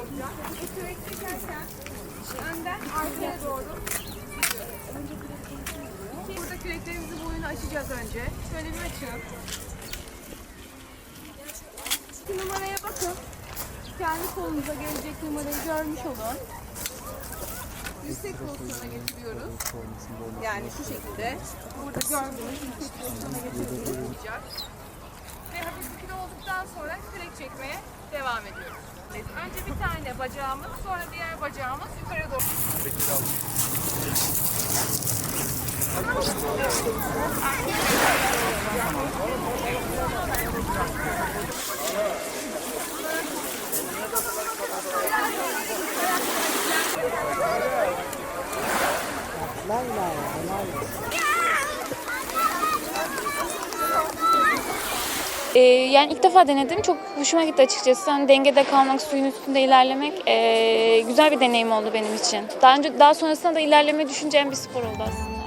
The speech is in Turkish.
olacak. Bu kürek çekerken önden arkaya doğru Burada küreklerimizin boyunu açacağız önce. Şöyle bir açın. Şu numaraya bakın. Kendi kolunuza gelecek numarayı görmüş olun. Yüksek pozisyona getiriyoruz. Yani şu şekilde. Burada gördüğünüz yüksek pozisyona getiriyoruz. Ve hafif kilo olduktan sonra çekmeye devam ediyoruz. Önce bir tane bacağımız, sonra diğer bacağımız yukarı doğru. Ee, yani ilk defa denedim. Çok hoşuma gitti açıkçası. Hani dengede kalmak, suyun üstünde ilerlemek ee, güzel bir deneyim oldu benim için. Daha önce daha sonrasında da ilerlemeyi düşüneceğim bir spor oldu aslında.